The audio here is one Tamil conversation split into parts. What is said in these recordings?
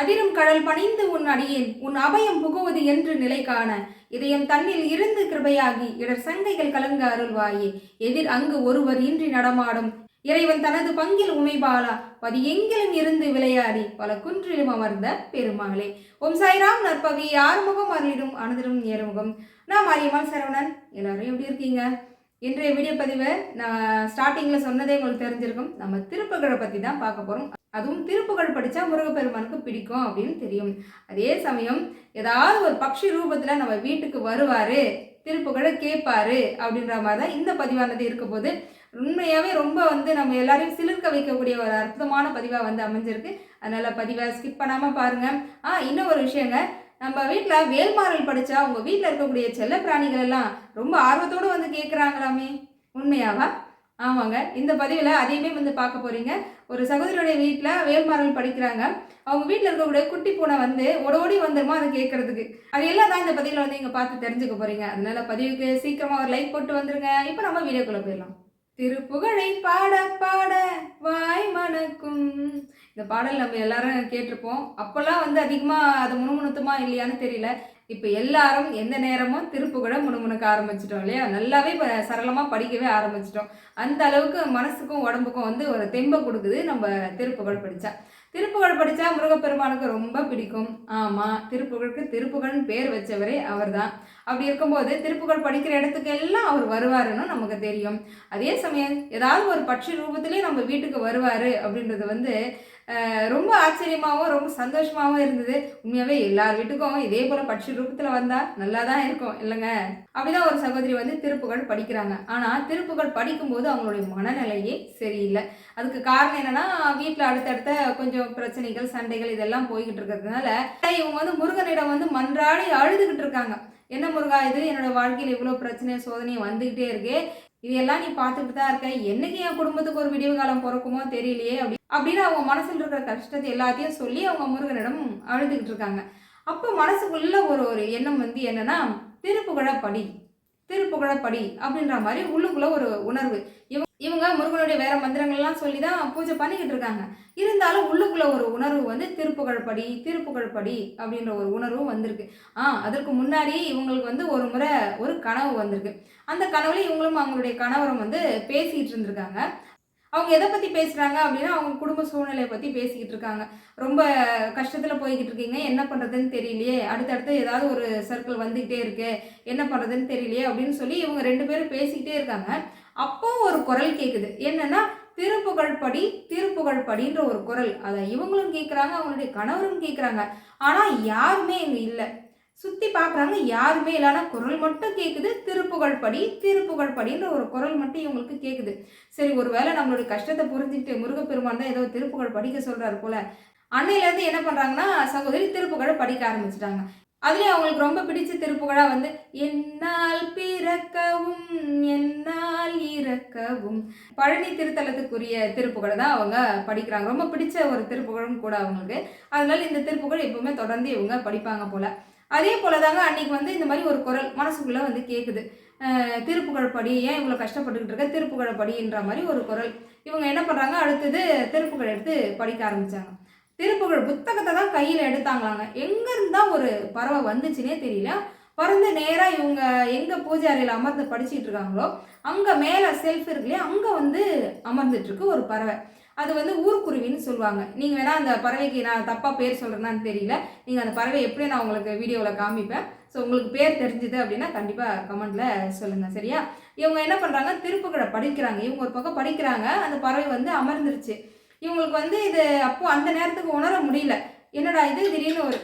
அதிரும் கடல் பணிந்து உன் அடியேன். உன் அபயம் புகுவது என்று நிலை காண. இதயம் தன்னில் இருந்து கிருபையாகி இடர் சங்கைகள் கலங்க அருள்வாயே. எதிர் அங்கு ஒருவர் இன்றி நடமாடும். இறைவன் தனது பங்கில் உமைபாலா. பதி எங்கிலும் இருந்து விளையாடி பல குன்றிலும் அமர்ந்த பெருமாளே ஓம் சாய்ராம் நற்பவி ஆறுமுகம் அருளிடும் அனுதிரும் ஏறுமுகம் நான் மாரியம்மாள் சரவணன். எல்லாரும் எப்படி இருக்கீங்க? இன்றைய வீடியோ பதிவை நான் ஸ்டார்டிங்கில் சொன்னதே உங்களுக்கு தெரிஞ்சிருக்கும். நம்ம திருப்புகழை பற்றி தான் பார்க்க போகிறோம் அதுவும் திருப்புகழ் படித்தா முருகப்பெருமானுக்கு பிடிக்கும் அப்படின்னு தெரியும். அதே சமயம் ஏதாவது ஒரு பக்ஷி ரூபத்தில் நம்ம வீட்டுக்கு வருவார் திருப்புகழை கேட்பாரு அப்படின்ற மாதிரி தான் இந்த பதிவானது இருக்க போது உண்மையாகவே ரொம்ப வந்து நம்ம எல்லாரையும் சிலிர்க்க வைக்கக்கூடிய ஒரு அற்புதமான பதிவாக வந்து அமைஞ்சிருக்கு. அதனால் பதிவை ஸ்கிப் பண்ணாமல் பாருங்கள் ஆ இன்னும் ஒரு விஷயங்க. நம்ம வீட்டில் வேல்மாறல் படித்தா உங்கள் வீட்டில் இருக்கக்கூடிய செல்ல பிராணிகள் எல்லாம் ரொம்ப ஆர்வத்தோடு வந்து கேட்குறாங்களாமே உண்மையாவா? ஆமாங்க. இந்த பதிவில் அதையுமே வந்து பார்க்க போகிறீங்க ஒரு சகோதரியுடைய வீட்டில் வேல்மாறல் படிக்கிறாங்க. அவங்க வீட்டில் இருக்கக்கூடிய குட்டி பூனை வந்து ஓடோடி வந்துருமா அதை கேட்கறதுக்கு. அது எல்லாம் தான் இந்த பதிவில் வந்து இங்கே பார்த்து தெரிஞ்சுக்க போகிறீங்க அதனால பதிவுக்கு சீக்கிரமாக ஒரு லைக் போட்டு வந்துருங்க. இப்போ நம்ம வீடியோக்குள்ளே போயிடலாம். திருப்புகழை பாட பாட வாய் மணக்கும். இந்த பாடல் நம்ம எல்லாரும் கேட்டிருப்போம். அப்போல்லாம் வந்து அதிகமாக அது முணுமுணுத்துமா இல்லையான்னு தெரியல. இப்போ எல்லாரும் எந்த நேரமும் திருப்புகழை முணுமுணுக்க ஆரம்பிச்சிட்டோம் இல்லையா? நல்லாவே இப்போ சரளமாக படிக்கவே ஆரம்பிச்சிட்டோம். அந்த அளவுக்கு மனசுக்கும் உடம்புக்கும் வந்து ஒரு தெம்பை கொடுக்குது நம்ம திருப்புகழ் படித்தா திருப்புகழ் படித்தா முருகப்பெருமானுக்கு ரொம்ப பிடிக்கும். ஆமாம் திருப்புகழுக்கு திருப்புகழ்னு பேர் வச்சவரே அவர் தான் அப்படி இருக்கும்போது திருப்புகழ் படிக்கிற இடத்துக்கு எல்லாம் அவர் வருவாருன்னு நமக்கு தெரியும். அதே சமயம் ஏதாவது ஒரு பட்சி ரூபத்திலே நம்ம வீட்டுக்கு வருவார் அப்படின்றது வந்து ரொம்ப ஆச்சரியமாகவும் ரொம்ப சந்தோஷமாகவும் இருந்தது. உண்மையாகவே எல்லார் வீட்டுக்கும் இதே போல் பட்சி ரூபத்தில் வந்தால் நல்லா தான் இருக்கும் இல்லைங்க? அப்படிதான் ஒரு சகோதரி வந்து திருப்புகழ் படிக்கிறாங்க. ஆனால் திருப்புகள் படிக்கும்போது அவங்களுடைய மனநிலையே சரியில்லை. அதுக்கு காரணம் என்னென்னா வீட்டில் அடுத்தடுத்த கொஞ்சம் பிரச்சனைகள் சண்டைகள் இதெல்லாம் போய்கிட்டு இருக்கிறதுனால இவங்க வந்து முருகனிடம் வந்து மன்றாடி அழுதுகிட்டு இருக்காங்க. என்ன முருகா இது? என்னோட வாழ்க்கையில் இவ்வளோ பிரச்சனை சோதனை வந்துகிட்டே இருக்கு. இதெல்லாம் நீ பார்த்துக்கிட்டு தான் இருக்க. என்னைக்கு என் குடும்பத்துக்கு ஒரு விடிவு காலம் பிறக்குமோ தெரியலையே அப்படி அப்படின்னு அவங்க மனசில் இருக்கிற கஷ்டத்தை எல்லாத்தையும் சொல்லி அவங்க முருகனிடம் அழுதுகிட்டு இருக்காங்க. அப்போ மனசுக்குள்ள ஒரு ஒரு எண்ணம் வந்து என்னன்னா திருப்புகழ படி திருப்புகழ படி அப்படின்ற மாதிரி உள்ளுக்குள்ள ஒரு உணர்வு. இவங்க இவங்க முருகனுடைய வேற மந்திரங்கள்லாம் சொல்லி தான் பூஜை பண்ணிக்கிட்டு இருக்காங்க. இருந்தாலும் உள்ளுக்குள்ள ஒரு உணர்வு வந்து திருப்புகழ் படி திருப்புகழ் படி அப்படின்ற ஒரு உணர்வும் வந்திருக்கு. ஆ அதற்கு முன்னாடி இவங்களுக்கு வந்து ஒரு முறை ஒரு கனவு வந்திருக்கு. அந்த கனவுல இவங்களும் அவங்களுடைய கணவரும் வந்து பேசிக்கிட்டு இருந்திருக்காங்க. அவங்க எதை பற்றி பேசுகிறாங்க அப்படின்னா அவங்க குடும்ப சூழ்நிலையை பற்றி பேசிக்கிட்டு இருக்காங்க. ரொம்ப கஷ்டத்தில் போய்கிட்டு இருக்கீங்க என்ன பண்ணுறதுன்னு தெரியலையே அடுத்தடுத்து ஏதாவது ஒரு சர்க்கிள் வந்துக்கிட்டே இருக்கு என்ன பண்ணுறதுன்னு தெரியலையே அப்படின்னு சொல்லி இவங்க ரெண்டு பேரும் பேசிக்கிட்டே இருக்காங்க. அப்போ ஒரு குரல் கேட்குது என்னன்னா திருப்புகழ் படி திருப்புகழ் படின்ற ஒரு குரல். அதை இவங்களும் கேட்குறாங்க அவங்களுடைய கணவரும் கேட்குறாங்க ஆனால் யாருமே இங்கே இல்லை. சுற்றி பார்க்குறாங்க யாருமே இல்லைனா குரல் மட்டும் கேட்குது திருப்புகழ் படி திருப்புகழ் படின்ற ஒரு குரல் மட்டும் இவங்களுக்கு கேட்குது சரி ஒரு வேளை நம்மளுடைய கஷ்டத்தை புரிஞ்சுட்டு முருகப்பெருமான் தான் ஏதோ திருப்புகழ் படிக்க சொல்கிறாரு போல. அன்னையிலேருந்து என்ன பண்ணுறாங்கன்னா சகோதரி திருப்புகழை படிக்க ஆரம்பிச்சிட்டாங்க. அதுலேயும் அவங்களுக்கு ரொம்ப பிடிச்ச திருப்புகழா வந்து என்னால் பிறக்கவும் என்னால் இறக்கவும் பழனி திருத்தலத்துக்குரிய திருப்புகழை தான் அவங்க படிக்கிறாங்க. ரொம்ப பிடிச்ச ஒரு திருப்புகழும் கூட அவங்களுக்கு. அதனால இந்த திருப்புகழ் எப்பவுமே தொடர்ந்து இவங்க படிப்பாங்க போல. அதே போல தாங்க அன்னைக்கு வந்து இந்த மாதிரி ஒரு குரல் மனசுக்குள்ள வந்து கேட்குது திருப்புகழ் படி ஏன் இவ்வளோ கஷ்டப்பட்டுக்கிட்டு இருக்க? திருப்புகழ் படின்ற மாதிரி ஒரு குரல். இவங்க என்ன பண்ணுறாங்க அடுத்தது திருப்புகழ் எடுத்து படிக்க ஆரம்பித்தாங்க திருப்புகழ் புத்தகத்தை தான் கையில் எடுத்தாங்களாங்க. எங்கேருந்தா ஒரு பறவை வந்துச்சுன்னே தெரியல. பறந்து நேராக இவங்க எங்கே பூஜை அறையில் அமர்ந்து படிச்சிட்டு இருக்காங்களோ அங்கே மேலே செல்ஃப் இருக்குல்லையே அங்கே வந்து அமர்ந்துட்டுருக்கு ஒரு பறவை. அது வந்து ஊர்க்குருவின்னு சொல்லுவாங்க. நீங்கள் வேணால் அந்த பறவைக்கு நான் தப்பாக பேர் சொல்கிறேன்னு தெரியல. நீங்கள் அந்த பறவை எப்படி நான் உங்களுக்கு வீடியோவில் காமிப்பேன். ஸோ உங்களுக்கு பேர் தெரிஞ்சுது அப்படின்னா கண்டிப்பாக கமெண்ட்டில் சொல்லுங்கள் சரியா? இவங்க என்ன பண்ணுறாங்க திருப்புகளை படிக்கிறாங்க. இவங்க ஒரு பக்கம் படிக்கிறாங்க. அந்த பறவை வந்து அமர்ந்துருச்சு. இவங்களுக்கு வந்து இது அப்போ அந்த நேரத்துக்கு உணர முடியல. என்னடா இது? திடீர்னு ஒரு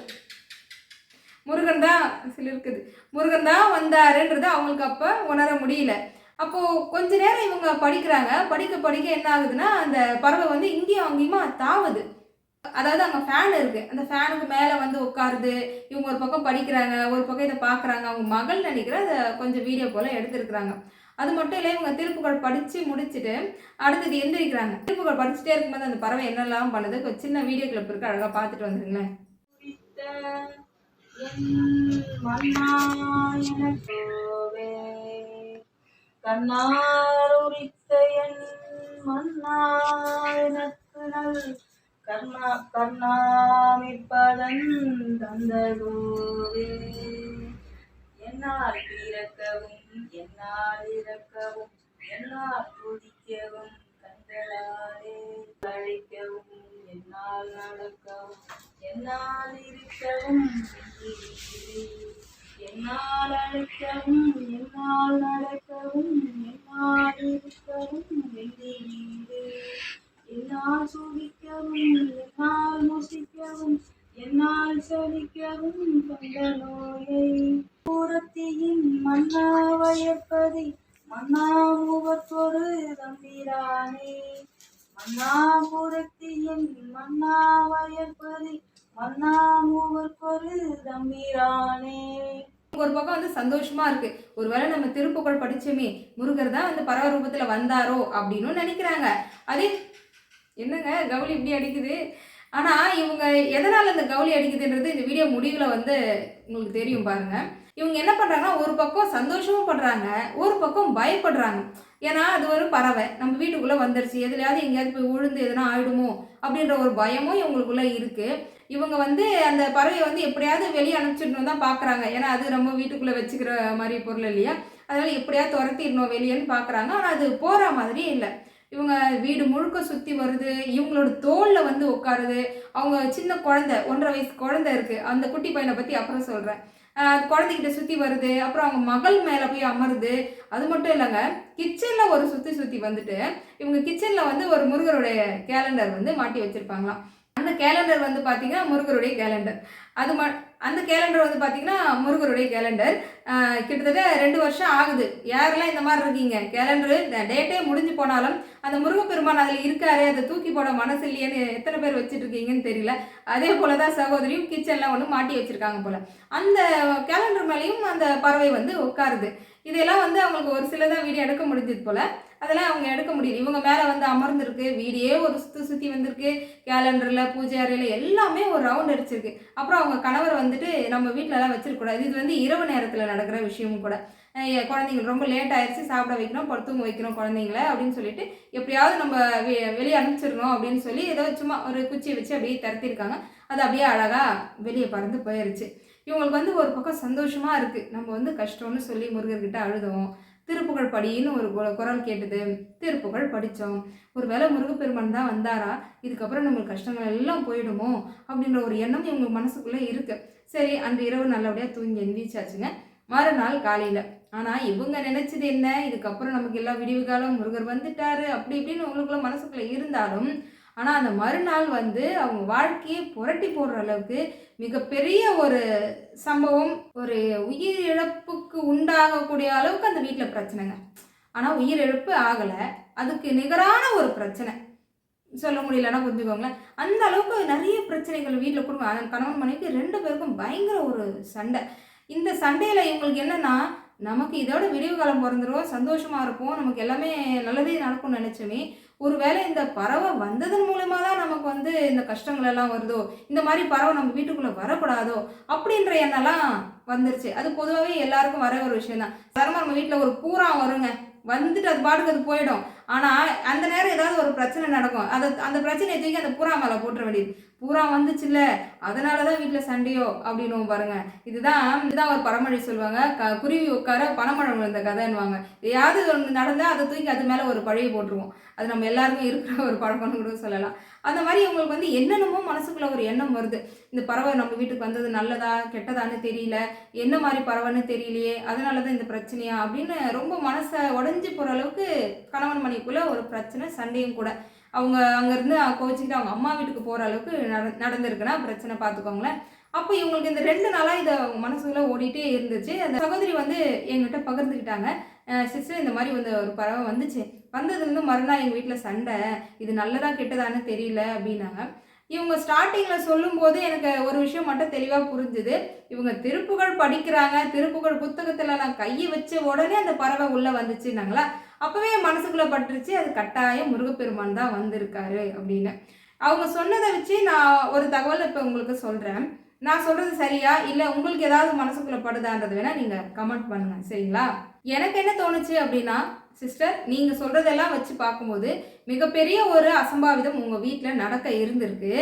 முருகன் தான் சில இருக்குது. முருகன் தான் வந்தாருன்றது அவங்களுக்கு அப்போ உணர முடியல. அப்போது கொஞ்ச நேரம் இவங்க படிக்கிறாங்க. படிக்க படிக்க என்ன ஆகுதுன்னா அந்த பறவை வந்து இங்கேயும் அங்கேயுமா தாவுது. அதாவது அங்கே ஃபேன் இருக்குது அந்த ஃபேனுக்கு மேலே வந்து உட்காருது. இவங்க ஒரு பக்கம் படிக்கிறாங்க. ஒரு பக்கம் இதை பார்க்குறாங்க. அவங்க மகள் நினைக்கிற அதை கொஞ்சம் வீடியோ போல் எடுத்துருக்குறாங்க. அது மட்டும் இல்லை இவங்க திருப்புகள் படித்து முடிச்சுட்டு அடுத்தது எந்திரிக்கிறாங்க. திருப்புகள் படிச்சுட்டே இருக்கும்போது அந்த பறவை என்னெல்லாம் பண்ணுது? ஒரு சின்ன வீடியோ கிளிப் இருக்கு அழகாக பார்த்துட்டு வந்துருங்களேன். கண்ணார் என் மன்னா எனக்கு நல் கர்ணா கர்ணாமிப்பதன் தந்தகோவே என்னால் பிறக்கவும் என்னால் இறக்கவும் என்னால் துதிக்கவும் கண்களாலே அழைக்கவும் என்னால் நடக்கவும் என்னால் இருக்கவும் என்னால் அழைக்கவும் என்னால் நடக்கவும் என்னால் இருக்கவும் என்னால் சுகிக்கவும் என்னால் முசிக்கவும் என்னால் சலிக்கவும் கண்ட நோயை பூரத்தியின் மன்னா மன்னாமுகத்தொரு தம்பிரானே. மன்னாபுரத்தியின் பூரத்தியின் மன்னாமுகத்தொரு தம்பிரானே. ஒரு பக்கம் வந்து சந்தோஷமா இருக்கு. ஒருவேளை நம்ம திருப்புகழ் படிச்சோமே முருகர் தான் வந்து பறவை ரூபத்துல வந்தாரோ அப்படின்னு நினைக்கிறாங்க. அதே என்னங்க கவுளி இப்படி அடிக்குது? ஆனா இவங்க எதனால இந்த கவுளி அடிக்குதுன்றது இந்த வீடியோ முடிவுல வந்து உங்களுக்கு தெரியும் பாருங்க. இவங்க என்ன பண்ணுறாங்கன்னா ஒரு பக்கம் சந்தோஷமும் படுறாங்க ஒரு பக்கம் பயப்படுறாங்க. ஏன்னா அது ஒரு பறவை. நம்ம வீட்டுக்குள்ளே வந்துருச்சு. எதுலையாவது எங்கேயாவது போய் விழுந்து எதுனா ஆயிடுமோ அப்படின்ற ஒரு பயமும் இவங்களுக்குள்ளே இருக்குது இவங்க வந்து அந்த பறவையை வந்து எப்படியாவது வெளியே அனுப்பிச்சிடணும் தான் பார்க்குறாங்க ஏன்னா அது நம்ம வீட்டுக்குள்ளே வச்சுக்கிற மாதிரி பொருள் இல்லையா? அதனால் எப்படியாவது துரத்திடணும் வெளியேன்னு பார்க்குறாங்க ஆனால் அது போகிற மாதிரியே இல்லை. இவங்க வீடு முழுக்க சுற்றி வருது இவங்களோட தோளில் வந்து உட்காருது. அவங்க சின்ன குழந்தை ஒன்றரை வயசு குழந்தை இருக்குது அந்த குட்டி பையனை பற்றி அப்புறம் சொல்கிறேன் குழந்தைகிட்ட சுற்றி வருது. அப்புறம் அவங்க மகள் மேலே போய் அமருது. அது மட்டும் இல்லைங்க கிச்சனில் ஒரு சுற்றி சுற்றி வந்துட்டு இவங்க கிச்சனில் வந்து ஒரு முருகருடைய கேலண்டர் வந்து மாட்டி வச்சுருப்பாங்களாம். அந்த கேலண்டர் வந்து பார்த்தீங்கன்னா முருகருடைய கேலண்டர் அது ம அந்த கேலண்டர் வந்து பார்த்தீங்கன்னா முருகருடைய கேலண்டர் கிட்டத்தட்ட ரெண்டு வருஷம் ஆகுது. யாரெல்லாம் இந்த மாதிரி இருக்கீங்க? கேலண்டரு டேட்டே முடிஞ்சு போனாலும் அந்த முருகப்பெருமான் அதில் இருக்காரு அதை தூக்கி போட மனசு இல்லையேன்னு எத்தனை பேர் வச்சுட்டு இருக்கீங்கன்னு தெரியல. அதே போல தான் சகோதரியும் கிச்சனில் ஒன்று மாட்டி வச்சுருக்காங்க போல். அந்த கேலண்டர் மேலேயும் அந்த பறவை வந்து உட்காருது. இதெல்லாம் வந்து அவங்களுக்கு ஒரு சில தான் வீடியோ எடுக்க முடிஞ்சது போல். அதெல்லாம் அவங்க எடுக்க முடியல. இவங்க மேலே வந்து அமர்ந்திருக்கு வீடியே ஒரு சுற்றி சுற்றி வந்திருக்கு. கேலண்டரில் பூஜை அறையில் எல்லாமே ஒரு ரவுண்ட் அடிச்சிருக்கு. அப்புறம் அவங்க கணவர் வந்துட்டு நம்ம வீட்டிலலாம் வச்சிருக்கக்கூடாது. இது வந்து இரவு நேரத்தில் நடக்கிற விஷயமும் கூட. குழந்தைங்க ரொம்ப லேட் ஆயிடுச்சு சாப்பிட வைக்கணும் படுத்துங்க வைக்கணும் குழந்தைங்கள அப்படின்னு சொல்லிட்டு எப்படியாவது நம்ம வெ- வெளியே அனுப்பிச்சிடணும் அப்படின்னு சொல்லி ஏதோ சும்மா ஒரு குச்சியை வச்சு அப்படியே திறத்திருக்காங்க அது அப்படியே அழகாக வெளியே பறந்து போயிடுச்சு இவங்களுக்கு வந்து ஒரு பக்கம் சந்தோஷமாக இருக்குது நம்ம வந்து கஷ்டம்னு சொல்லி முருகர்கிட்ட அழுதோம். திருப்புகழ் படின்னு ஒரு கு- குரல் கேட்டது. திருப்புகழ் படித்தோம் ஒரு வேளை முருகப்பெருமான் தான் வந்தாரா? இதுக்கப்புறம் நம்மளுக்கு கஷ்டங்கள் எல்லாம் போயிடுமோ? அப்படின்ற ஒரு எண்ணம் இவங்க மனசுக்குள்ளே இருக்குது சரி அன்று இரவு நல்லபடியாக தூங்கி எந்திரிச்சாச்சுங்க. மறுநாள் காலையில் ஆனால் இவங்க நினச்சது என்ன? இதுக்கப்புறம் நமக்கு எல்லா விடிவு காலம் முருகர் வந்துட்டாரு. அப்படி இப்படின்னு உங்களுக்குள்ள மனசுக்குள்ளே இருந்தாலும் ஆனால் அந்த மறுநாள் வந்து அவங்க வாழ்க்கையை புரட்டி போடுற அளவுக்கு மிகப்பெரிய ஒரு சம்பவம் ஒரு உயிர் இழப்புக்கு உண்டாகக்கூடிய அளவுக்கு அந்த வீட்டில் பிரச்சனைங்க. ஆனால் உயிர் இழப்பு ஆகலை. அதுக்கு நிகரான ஒரு பிரச்சனை. சொல்ல முடியலன்னா புரிஞ்சுக்கோங்களேன். அந்த அளவுக்கு நிறைய பிரச்சனைகள் வீட்டில் கொடுங்க அதன் கணவன் மனைவிக்கு ரெண்டு பேருக்கும் பயங்கர ஒரு சண்டை. இந்த சண்டையில் இவங்களுக்கு என்னன்னா நமக்கு இதோட விடிவு காலம் பிறந்துரும் சந்தோஷமாக இருப்போம். நமக்கு எல்லாமே நல்லதே நடக்கும்னு நினச்சோமே ஒருவேளை இந்த பறவை வந்ததன் மூலயமா தான் நமக்கு வந்து இந்த கஷ்டங்கள் எல்லாம் வருதோ இந்த மாதிரி பறவை நம்ம வீட்டுக்குள்ளே வரக்கூடாதோ அப்படின்ற எண்ணம்லாம் வந்துருச்சு. அது பொதுவாகவே எல்லாருக்கும் வர ஒரு விஷயம் தான். சாதாரணமாக நம்ம வீட்டில் ஒரு பூரா வருங்க வந்துட்டு அது பாட்டுக்கு அது போயிடும். ஆனால் அந்த நேரம் ஏதாவது ஒரு பிரச்சனை நடக்கும். அதை அந்த பிரச்சனையை தூக்கி அந்த புறா மேலே போட்டுற வேண்டியது. பூரா வந்துச்சுல்ல. அதனால தான் வீட்டில் சண்டையோ அப்படின்னு பாருங்க. இதுதான் இதுதான் ஒரு பழமொழி சொல்லுவாங்க. க குருவி உட்கார பணமழை விழுந்த கதைன்னுவாங்க. எதையாவது ஒன்று நடந்தால் அதை தூக்கி அது மேலே ஒரு பழைய போட்டுருவோம். அது நம்ம எல்லாருக்கும் இருக்கிற ஒரு பழக்கம்னு கூட சொல்லலாம். அந்த மாதிரி உங்களுக்கு வந்து என்னென்னமோ மனசுக்குள்ள ஒரு எண்ணம் வருது. இந்த பறவை நம்ம வீட்டுக்கு வந்தது நல்லதா கெட்டதான்னு தெரியல. என்ன மாதிரி பறவைன்னு தெரியலையே. அதனால தான் இந்த பிரச்சனையா அப்படின்னு ரொம்ப மனசை உடஞ்சி போகிற அளவுக்கு கணவன் மணிக்குள்ளே ஒரு பிரச்சனை சண்டையும் கூட. அவங்க அங்கேருந்து கோச்சிக்கிட்டு அவங்க அம்மா வீட்டுக்கு போகிற அளவுக்கு நட நடந்திருக்குன்னா பிரச்சனை பார்த்துக்கோங்களேன் அப்போ இவங்களுக்கு இந்த ரெண்டு நாளாக இதை அவங்க மனசுக்குள்ளே ஓடிட்டே இருந்துச்சு. அந்த சகோதரி வந்து எங்கிட்ட பகிர்ந்துக்கிட்டாங்க. சிஸ்டர் இந்த மாதிரி வந்து ஒரு பறவை வந்துச்சு. வந்ததுலேருந்து மறுநாள் எங்கள் வீட்டில் சண்டை. இது நல்லதா கெட்டதான்னு தெரியல அப்படின்னாங்க. இவங்க ஸ்டார்டிங்கில் சொல்லும்போது எனக்கு ஒரு விஷயம் மட்டும் தெளிவாக புரிஞ்சுது. இவங்க திருப்புகழ் படிக்கிறாங்க. திருப்புகழ் புத்தகத்தில் நான் கையை வச்ச உடனே அந்த பறவை உள்ளே வந்துச்சுன்னாங்களா? அப்போவே என் மனசுக்குள்ளே பட்டுருச்சு அது கட்டாயம் முருகப்பெருமான் தான் வந்திருக்காரு அப்படின்னு. அவங்க சொன்னதை வச்சு நான் ஒரு தகவல் இப்போ உங்களுக்கு சொல்கிறேன் நான் சொல்கிறது சரியா? இல்லை உங்களுக்கு ஏதாவது மனசுக்குள்ளே படுதான்றது வேணால் நீங்கள் கமெண்ட் பண்ணுங்கள் சரிங்களா? எனக்கு என்ன தோணுச்சு அப்படின்னா சிஸ்டர் நீங்கள் சொல்கிறதெல்லாம் வச்சு பார்க்கும்போது மிகப்பெரிய ஒரு அசம்பாவிதம் உங்கள் வீட்டில் நடக்க இருந்திருக்கு.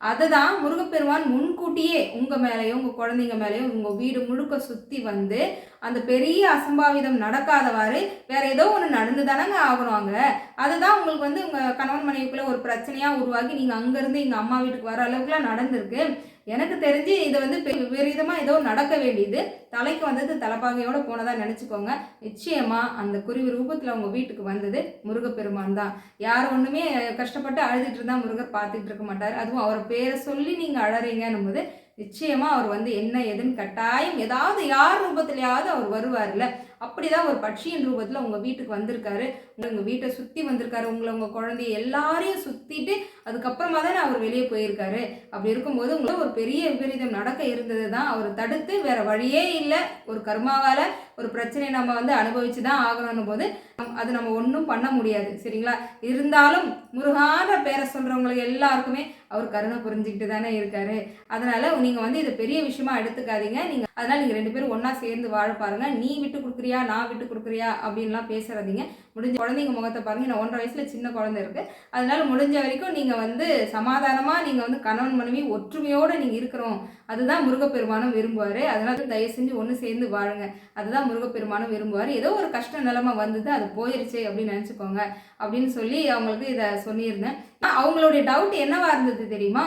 அதை தான் முருகப்பெருமான் முன்கூட்டியே உங்கள் மேலேயும் உங்கள் குழந்தைங்க மேலேயும் உங்கள் வீடு முழுக்க சுற்றி வந்து அந்த பெரிய அசம்பாவிதம் நடக்காதவாறு வேற ஏதோ ஒன்று நடந்து தானங்க ஆகணும் அதை அதுதான் உங்களுக்கு வந்து உங்கள் கணவன் மனைவிக்குள்ளே ஒரு பிரச்சனையாக உருவாக்கி நீங்கள் அங்கேருந்து எங்கள் அம்மா வீட்டுக்கு வர அளவுக்குலாம் நடந்திருக்கு. எனக்கு தெரிஞ்சு இது வந்து விபரீதமாக ஏதோ நடக்க வேண்டியது. தலைக்கு வந்தது தலைப்பாகையோடு போனதாக நினச்சிக்கோங்க. நிச்சயமாக அந்த குருவி ரூபத்தில் உங்கள் வீட்டுக்கு வந்தது முருகப்பெருமான் தான். யார் ஒன்றுமே கஷ்டப்பட்டு அழுதுட்டு இருந்தால் முருகர் பார்த்துட்டு இருக்க மாட்டார். அதுவும் அவர் பேரை சொல்லி நீங்கள் அழறீங்கன்னும் போது நிச்சயமாக அவர் வந்து என்ன ஏதுன்னு கட்டாயம் ஏதாவது யார் ரூபத்திலேயாவது அவர் வருவார்ல. அப்படிதான் ஒரு பட்சியின் ரூபத்தில் உங்கள் வீட்டுக்கு வந்திருக்காரு. உங்கள் வீட்டை சுற்றி வந்திருக்காரு. உங்களை உங்கள் குழந்தைய எல்லாரையும் சுற்றிட்டு அதுக்கப்புறமா தானே அவர் வெளியே போயிருக்காரு. அப்படி இருக்கும்போது உங்களை ஒரு பெரிய விபரீதம் நடக்க இருந்தது தான் அவர் தடுத்து வேற வழியே இல்லை. ஒரு கர்மாவால் ஒரு பிரச்சனையை நம்ம வந்து அனுபவிச்சு தான் ஆகணும் போது நம்- அது நம்ம ஒன்றும் பண்ண முடியாது. சரிங்களா? இருந்தாலும் முருகான பேரை சொல்கிறவங்களுக்கு எல்லாருக்குமே அவர் கருணை புரிஞ்சுக்கிட்டு தானே இருக்காரு. அதனால் நீங்கள் வந்து இதை பெரிய விஷயமா எடுத்துக்காதீங்க. நீங்கள் அதனால் நீங்கள் ரெண்டு பேரும் ஒன்றா சேர்ந்து வாழ பாருங்கள் நீ விட்டு கொடுக்குறியா நான் விட்டு கொடுக்குறியா அப்படின்லாம் பேசுகிறதீங்க முடிஞ்ச குழந்தைங்க முகத்தை பாருங்கள் நான் ஒன்றரை வயசில் சின்ன குழந்தை இருக்குது அதனால் முடிஞ்ச வரைக்கும் நீங்கள் வந்து சமாதானமாக நீங்கள் வந்து கணவன் மனைவி ஒற்றுமையோடு நீங்கள் இருக்கிறோம். அதுதான் முருகப்பெருமானம் விரும்புவார். அதனால் தயவு செஞ்சு ஒன்று சேர்ந்து வாழுங்க. அதுதான் முருகப்பெருமானம் விரும்புவார். ஏதோ ஒரு கஷ்ட நிலைமை வந்தது அது போயிருச்சு அப்படின்னு நினச்சிக்கோங்க. அப்படின்னு சொல்லி அவங்களுக்கு இதை சொல்லியிருந்தேன். அவங்களுடைய டவுட் என்னவா இருந்தது தெரியுமா?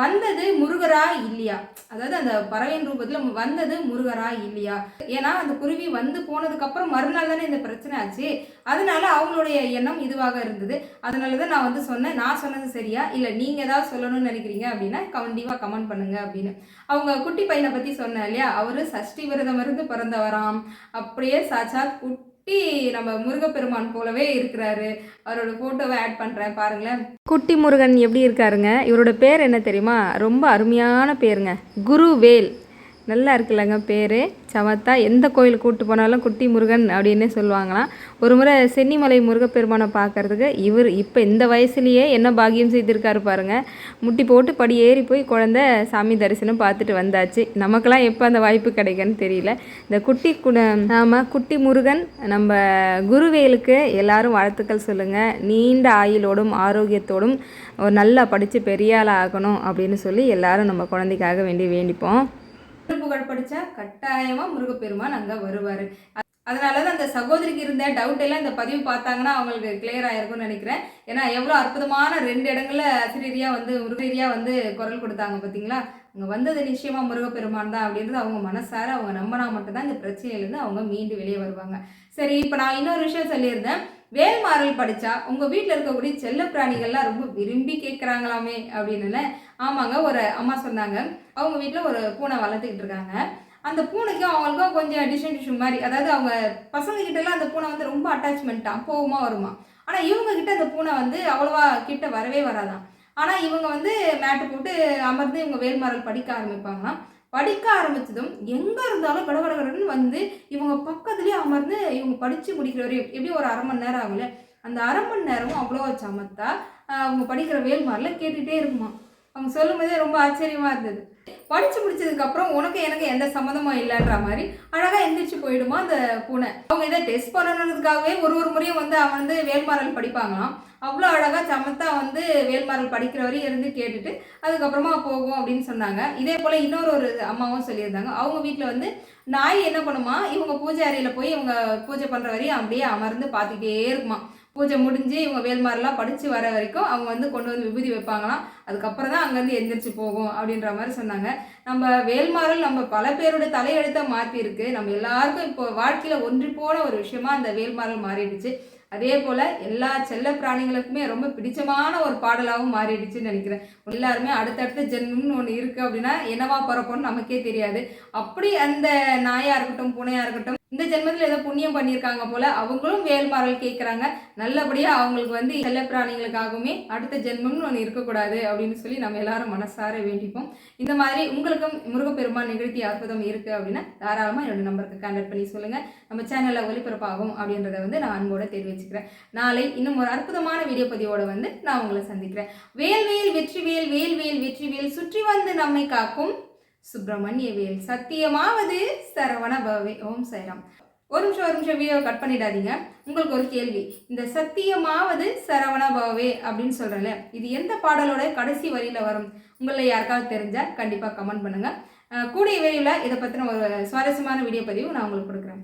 வந்தது முருகரா இல்லையா? அதாவது அந்த பறவையின் ரூபத்தில் வந்தது முருகரா இல்லையா? ஏன்னா அந்த குருவி வந்து போனதுக்கப்புறம் மறுநாள் தானே இந்த பிரச்சனை ஆச்சு. அதனால அவங்களுடைய எண்ணம் இதுவாக இருந்தது. அதனால தான் நான் வந்து சொன்னேன் நான் சொன்னது சரியா? இல்லை நீங்கள் ஏதாவது சொல்லணும்னு நினைக்கிறீங்க அப்படின்னா கண்டிப்பாக கமெண்ட் பண்ணுங்க அப்படின்னு. அவங்க குட்டி பையனை பற்றி சொன்னேன் இல்லையா? அவர் சஷ்டி விரதம் இருந்து பிறந்தவராம். அப்படியே சாட்சாத் குட்டி நம்ம முருகப்பெருமான் போலவே இருக்கிறாரு. அவரோட ஃபோட்டோவை ஆட் பண்ணுறேன் பாருங்களேன். குட்டி முருகன் எப்படி இருக்காருங்க? இவரோட பேர் என்ன தெரியுமா? ரொம்ப அருமையான பேருங்க. குருவேல். நல்லா இருக்குல்லங்க பேர். சமத்தா எந்த கோயிலுக்கு கூப்பிட்டு போனாலும் குட்டி முருகன் அப்படின்னே சொல்லுவாங்களாம். ஒரு முறை சென்னிமலை முருகப்பெருமானை பார்க்கறதுக்கு இவர் இப்போ இந்த வயசுலேயே என்ன பாக்கியம் செய்திருக்காரு பாருங்க. முட்டி போட்டு படி ஏறி போய் குழந்த சாமி தரிசனம் பார்த்துட்டு வந்தாச்சு. நமக்கெல்லாம் எப்போ அந்த வாய்ப்பு கிடைக்குன்னு தெரியல. இந்த குட்டி குண ஆமாம் குட்டி முருகன் நம்ம குருவேலுக்கு எல்லாரும் வாழ்த்துக்கள் சொல்லுங்கள் நீண்ட ஆயுளோடும் ஆரோக்கியத்தோடும் ஒரு நல்லா படித்து பெரியாளாக ஆகணும் அப்படின்னு சொல்லி எல்லாரும் நம்ம குழந்தைக்காக வேண்டி வேண்டிப்போம். புகழ் படித்தா கட்டாயமாக முருகப்பெருமான் அங்கே வருவார். அதனால தான் அந்த சகோதரிக்கு இருந்த டவுட் எல்லாம் இந்த பதிவு பார்த்தாங்கன்னா அவங்களுக்கு கிளியர் ஆயிருக்கும்னு நினைக்கிறேன். ஏன்னா எவ்வளோ அற்புதமான ரெண்டு இடங்கள்ல அசிரீரியா வந்து முருகரியா வந்து குரல் கொடுத்தாங்க பார்த்தீங்களா அங்கே வந்தது நிச்சயமா முருகப்பெருமான் தான் அப்படின்றது அவங்க மனசார அவங்க நம்பினா மட்டும்தான் இந்த பிரச்சனையிலேருந்து அவங்க மீண்டு வெளியே வருவாங்க. சரி இப்போ நான் இன்னொரு விஷயம் சொல்லியிருந்தேன். வேல்மாறல் படித்தா உங்கள் வீட்டில் இருக்கக்கூடிய செல்ல பிராணிகள்லாம் ரொம்ப விரும்பி கேட்குறாங்களாமே அப்படின்னு ஆமாங்க ஒரு அம்மா சொன்னாங்க. அவங்க வீட்டில் ஒரு பூனை வளர்த்துக்கிட்டு இருக்காங்க. அந்த பூனைக்கும் அவங்களுக்கும் கொஞ்சம் டிஷன் டிஷன் மாதிரி அதாவது அவங்க பசங்கக்கிட்டலாம் அந்த பூனை வந்து ரொம்ப அட்டாச்மெண்ட்டாக போகுமா வருமா. ஆனால் இவங்கக்கிட்ட அந்த பூனை வந்து அவ்வளோவா கிட்ட வரவே வராதான் ஆனால் இவங்க வந்து மேட்டு போட்டு அமர்ந்து இவங்க வேல்மாறல் படிக்க ஆரம்பிப்பாங்களாம். படிக்க ஆரம்பிச்சதும் எங்கே இருந்தாலும் கடகடகடன்னு வந்து இவங்க பக்கத்துலேயே அமர்ந்து இவங்க படித்து முடிக்கிற வரையும் எப்படி ஒரு அரை மணி நேரம் ஆகல அந்த அரை மணி நேரமும் அவ்வளோ சமத்தா அவங்க படிக்கிற வேல்மாரில் கேட்டுகிட்டே இருக்குமா? அவங்க சொல்லும்போதே ரொம்ப ஆச்சரியமாக இருந்தது. படித்து முடிச்சதுக்கப்புறம் உனக்கு எனக்கு எந்த சம்மந்தமும் இல்லைன்ற மாதிரி அழகாக எந்திரிச்சு போயிடுமா அந்த பூனை? அவங்க இதை டெஸ்ட் பண்ணணுன்றதுக்காகவே ஒரு ஒரு முறையும் வந்து அவன் வந்து வேல்மாறல் படிப்பாங்களாம். அவ்வளோ அழகாக சமத்தா வந்து வேல்மாறல் படிக்கிற வரையும் இருந்து கேட்டுட்டு அதுக்கப்புறமா போகும் அப்படின்னு சொன்னாங்க. இதே போல் இன்னொரு ஒரு அம்மாவும் சொல்லியிருந்தாங்க. அவங்க வீட்டில் வந்து நாய் என்ன பண்ணுமா? இவங்க பூஜை அறையில் போய் இவங்க பூஜை பண்ணுற வரையும் அப்படியே அமர்ந்து பார்த்துக்கிட்டே இருக்குமா? பூஜை முடிஞ்சு இவங்க வேல்மாரெல்லாம் படித்து வர வரைக்கும் அவங்க வந்து கொண்டு வந்து விபூதி வைப்பாங்களாம். அதுக்கப்புறம் தான் அங்கேருந்து எந்திரிச்சு போகும் அப்படின்ற மாதிரி சொன்னாங்க. நம்ம வேல்மாறல் நம்ம பல பேரோட தலையெழுத்தை மாற்றிருக்கு நம்ம எல்லாருக்கும் இப்போ வாழ்க்கையில் ஒன்றி போன ஒரு விஷயமா அந்த வேல்மாறல் மாறிடுச்சு. அதே போல் எல்லா செல்ல பிராணிகளுக்குமே ரொம்ப பிடிச்சமான ஒரு பாடலாகவும் மாறிடுச்சுன்னு நினைக்கிறேன். எல்லாருமே அடுத்தடுத்த ஜென்மம்னு ஒன்று இருக்குது அப்படின்னா என்னவா பிறப்போன்னு நமக்கே தெரியாது. அப்படி அந்த நாயாக இருக்கட்டும் பூனையாக இருக்கட்டும் இந்த ஜென்மத்தில் ஏதோ புண்ணியம் பண்ணியிருக்காங்க போல அவங்களும் வேல்மாறல் கேட்குறாங்க நல்லபடியாக அவங்களுக்கு வந்து செல்ல பிராணிகளுக்காகவுமே அடுத்த ஜென்மம்னு ஒன்று இருக்கக்கூடாது அப்படின்னு சொல்லி நம்ம எல்லாரும் மனசார வேண்டிப்போம். இந்த மாதிரி உங்களுக்கும் முருகப்பெருமான் நிகழ்த்தி அற்புதம் இருக்குது அப்படின்னா தாராளமாக என்னோட நம்பருக்கு கான்டாக்ட் பண்ணி சொல்லுங்கள் நம்ம சேனலில் ஒளிபரப்பாகும் அப்படின்றத வந்து நான் அன்போடு தெரிவிச்சுக்கிறேன். நாளை இன்னும் ஒரு அற்புதமான வீடியோ பதிவோடு வந்து நான் உங்களை சந்திக்கிறேன். வேல் வேல் வெற்றி வேல் வேல் வேல் வெற்றி வேல் சுற்றி வந்து நம்மை காக்கும் சுப்பிரமணியவேல். சத்தியமாவது சரவண பவே ஓம் சைராம் ஒரு நிமிஷம் ஒரு நிமிஷம் வீடியோ கட் பண்ணிடாதீங்க. உங்களுக்கு ஒரு கேள்வி. இந்த சத்தியமாவது சரவண பவே அப்படின்னு சொல்கிறேன்ல இது எந்த பாடலோட கடைசி வரியில் வரும்? உங்களில் யாருக்காவது தெரிஞ்சால் கண்டிப்பாக கமெண்ட் பண்ணுங்கள் கூடிய விரைவில் இதை பற்றின ஒரு சுவாரஸ்யமான வீடியோ பதிவு நான் உங்களுக்கு கொடுக்குறேன்.